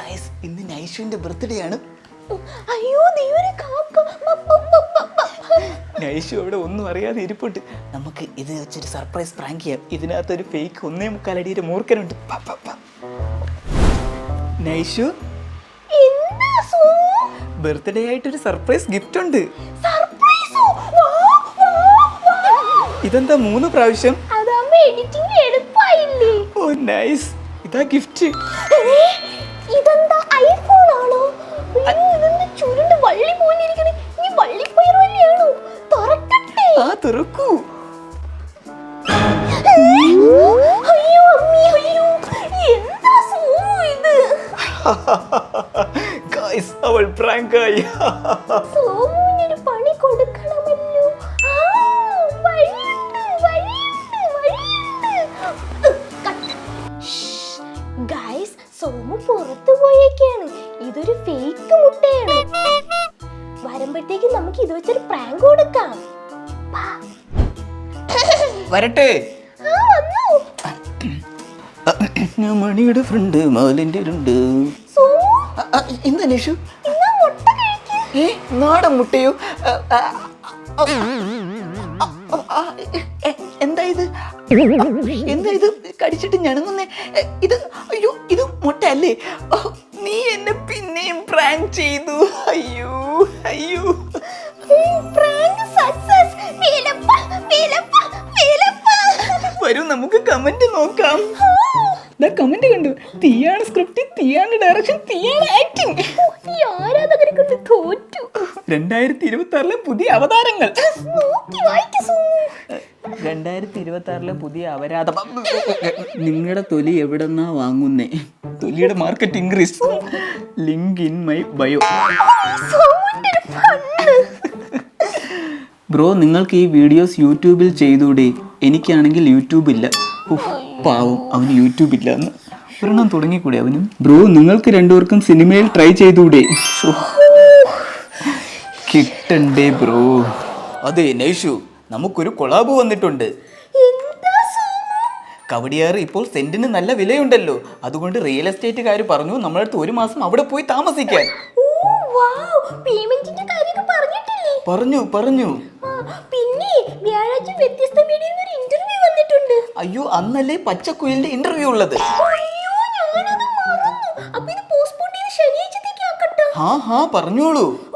Guys ഇന്ന് നൈഷുവിന്റെ birthday ആണ്. അയ്യോ. നൈഷു അവിടെ ഒന്നും അറിയാതെ ഇരിപ്പുണ്ട്. നമുക്ക് ഇത് വെച്ചൊരു സർപ്രൈസ് പ്രാങ്ക് ചെയ്യാം. ഇതിനകത്തൊരു ഫേക്ക് ഒന്നേ മുക്കാലടിയുടെ മൂർക്കനുണ്ട്. നൈഷു? ബർത്ത്ഡേ ആയിട്ടൊരു സർപ്രൈസ് ഗിഫ്റ്റ് ഉണ്ട്. ഇതെന്താ മൂന്ന് പ്രാവശ്യം? ഓ നൈസ് ഇതാ ഗിഫ്റ്റ് ഇതെന്താ ഐഫോൺ ആണോ? ഇതെന്താ ചുരുണ്ട് വള്ളി പോലിരിക്കണേ നീ വള്ളിപ്പയർ വള്ളിയാണോ? തുറക്കട്ടെ. ആ തുറക്കൂ. അയ്യോ അമ്മി അയ്യോ. എന്താ സൂ ഇത്? ഗൈസ് അവൾ പ്രാങ്ക് ആയി. സോമു പുറത്തു പോയേക്കാണ്. ഇതൊരു ഫേക്ക് മുട്ടയാണ്. വരുമ്പോഴത്തേക്ക് നമുക്ക് ഇത് വെച്ചൊരു പ്രാങ്ക് കൊടുക്കാം. വരട്ടെ. മണിയുടെ ഫ്രണ്ട് മാലിന്റെ ഉണ്ട് എന്താ നിഷു. ഏ നാടൻ മുട്ടയോ? എന്താ ഇത് കടിച്ചിട്ട് ഞണങ്ങുന്നേ? ഇത് അയ്യോ ഇത് മുട്ടയല്ലേ? നീ എന്നെ പിന്നെയും പ്രാങ്ക് ചെയ്തു. അയ്യോ അയ്യോ. വരൂ നമുക്ക് കമന്റ് നോക്കാം. കമന്റ് കണ്ടു. തീയാണ് സ്ക്രിപ്റ്റ് തീയാണ് ഡയറക്ഷൻ തീയാണ് ആക്ടിങ് ആരാധകരെ കൊണ്ട് തോറ്റു. രണ്ടായിരത്തി ഇരുപത്തി ആറിലെ പുതിയ അവതാരങ്ങൾ. നോക്കി രണ്ടായിരത്തി ഇരുപത്തി ആറിലെ പുതിയ അപരാധം. നിങ്ങളുടെ തൊലി എവിടെന്നാ വാങ്ങുന്നേ? തൊലിയുടെ market increase link in my bio bro നിങ്ങൾക്ക് ഈ വീഡിയോസ് യൂട്യൂബിൽ ചെയ്തൂടെ? എനിക്കാണെങ്കിൽ യൂട്യൂബ് ഇല്ല. പാവം. അവന് യൂട്യൂബ് ഇല്ല എന്ന് ഒരെണ്ണം തുടങ്ങിക്കൂടെ അവനും? ബ്രോ നിങ്ങൾക്ക് രണ്ടുപേർക്കും സിനിമയിൽ ട്രൈ ചെയ്തൂടെ? കിട്ടണ്ടേ ബ്രോ അതെ നൈഷു. നമുക്കൊരു കൊളാബ് വന്നിട്ടുണ്ട്. കവടിയാറ് ഇപ്പോൾ സെന്റിന് നല്ല വിലയുണ്ടല്ലോ. അതുകൊണ്ട് റിയൽ എസ്റ്റേറ്റുകാർ പറഞ്ഞു നമ്മളടുത്ത് ഒരു മാസം അവിടെ പോയി താമസിക്കാൻ. പറഞ്ഞു പറഞ്ഞു. പിന്നെ വ്യാഴാഴ്ച വ്യത്യസ്ത മീഡിയയിൽ ഒരു ഇന്റർവ്യൂ വന്നിട്ടുണ്ട്. അയ്യോ അന്നല്ലേ പച്ചക്കുയിലിന്റെ ഇന്റർവ്യൂ ഉള്ളത്. ഹാ ഹാ പറഞ്ഞോളൂ.